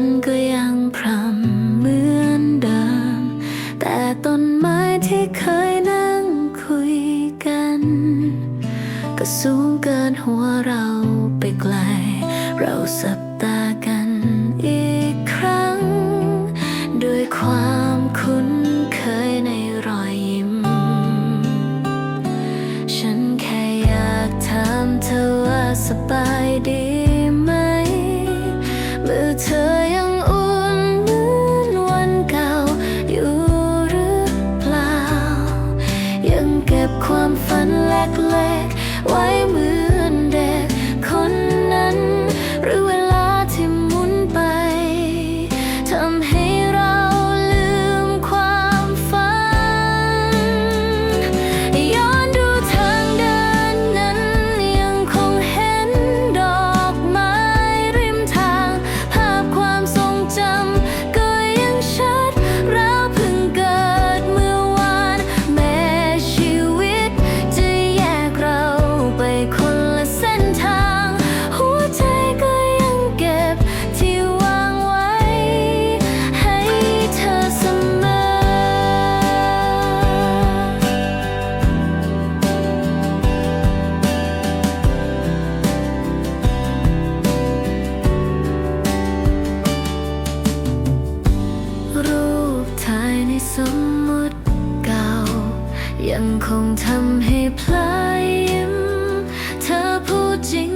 นก็ยังพรำเหมือนเดิม แต่ต้นไม้ที่เคยนั่งคุยกัน ก็สูงเกินหัวเราไปไกล เราสับตากันอีกครั้ง ด้วยความคุ้นเคยในรอยยิ้ม ฉันแค่อยากถามเธอว่าสบายดี ยังคงทำให้พลายยิ้ม เธอพูดจริง